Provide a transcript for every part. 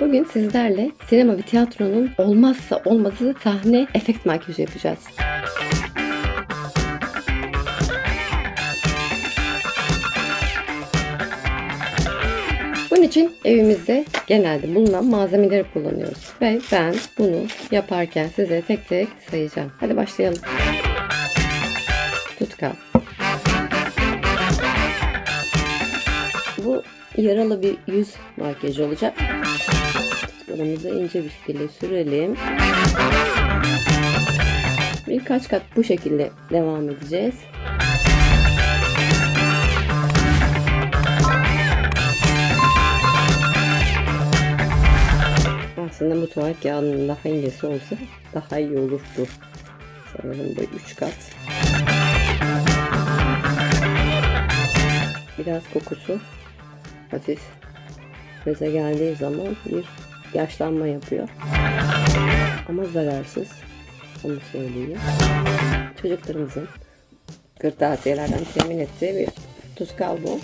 Bugün sizlerle sinema ve tiyatronun olmazsa olmazı sahne efekt makyajı yapacağız. Bunun için evimizde genelde bulunan malzemeleri kullanıyoruz. Ve ben bunu yaparken size tek tek sayacağım. Hadi başlayalım. Tutkal. Bu yaralı bir yüz makyajı olacak. Tutkalımızı ince bir şekilde sürelim. Birkaç kat bu şekilde devam edeceğiz. Aslında mutfak yağının daha incesi olsa daha iyi olurdu. Sanırım bu 3 kat. Biraz kokusu hafif göze geldiği zaman bir yaşlanma yapıyor. Ama zararsız. Onu söyleyeyim. Çocuklarımızın kırtasiyelerden temin ettiği bir tutkal bu.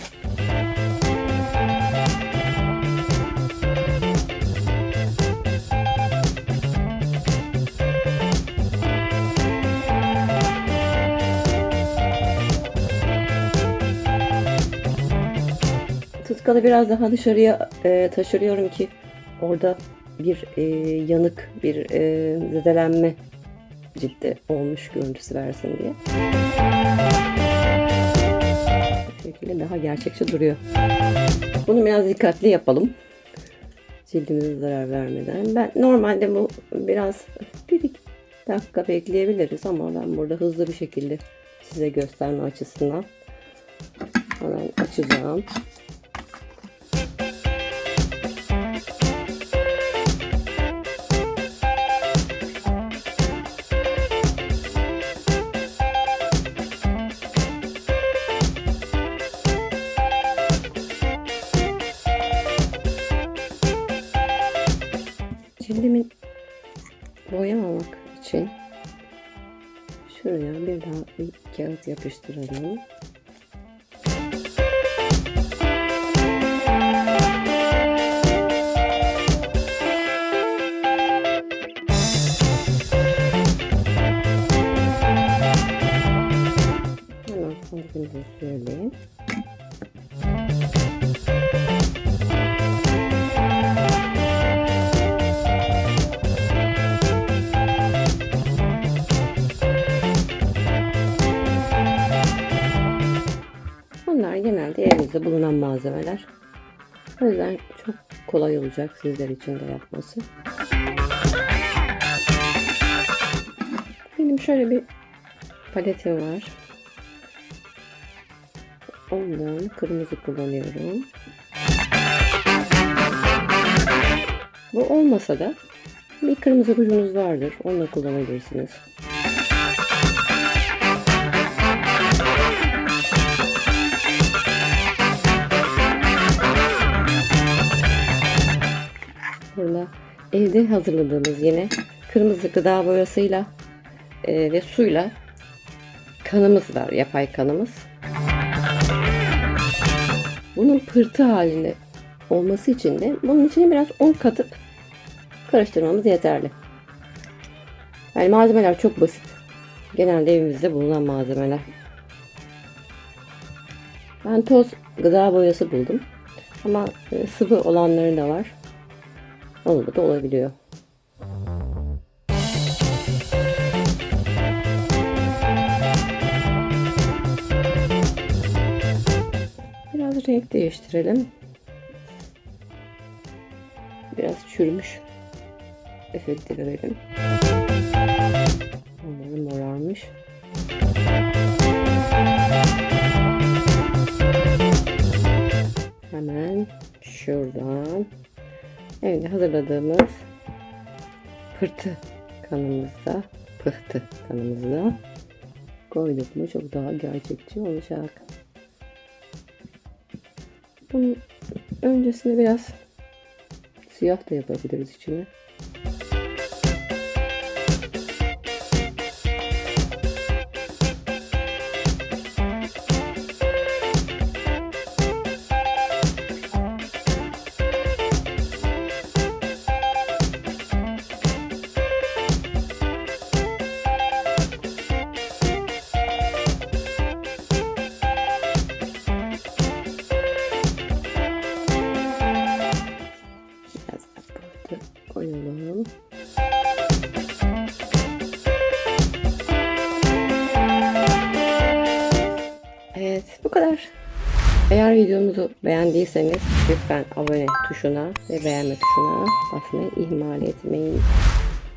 Tutkalı biraz daha dışarıya e, taşırıyorum ki orada bir e, yanık, bir e, zedelenme ciltte olmuş görüntüsü versin diye. Bu şekilde daha gerçekçi duruyor. Bunu biraz dikkatli yapalım. Cildimize zarar vermeden. Ben normalde bu biraz bir iki dakika bekleyebiliriz ama ben burada hızlı bir şekilde size gösterme açısından hemen açacağım. Cildimin boyamamak için şuraya bir daha bir kağıt yapıştıralım. Evimizde bulunan malzemeler. O yüzden çok kolay olacak sizler için de yapması. Benim şöyle bir paletim var. Ondan kırmızı kullanıyorum. Bu olmasa da bir kırmızı rujunuz vardır. Onu da kullanabilirsiniz. Burada evde hazırladığımız yine kırmızı gıda boyasıyla e, ve suyla kanımız var. Yapay kanımız. Bunun pırtı halinde olması için de bunun içine biraz un katıp karıştırmamız yeterli. Yani malzemeler çok basit. Genelde evimizde bulunan malzemeler. Ben toz gıda boyası buldum. Ama e, sıvı olanları da var. Olmadı da olabiliyor. Biraz renk değiştirelim. Biraz çürümüş efekti verelim. Onları morarmış. Hemen şuradan Evet hazırladığımız pırtı kanımızda pıhtı kanımızda koyduk mu çok daha gerçekçi olacak. Bunun öncesinde biraz siyah da yapabiliriz içine. kadar. Eğer videomuzu beğendiyseniz lütfen abone tuşuna ve beğenme tuşuna basmayı ihmal etmeyin.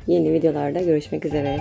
Yeni videolarda görüşmek üzere.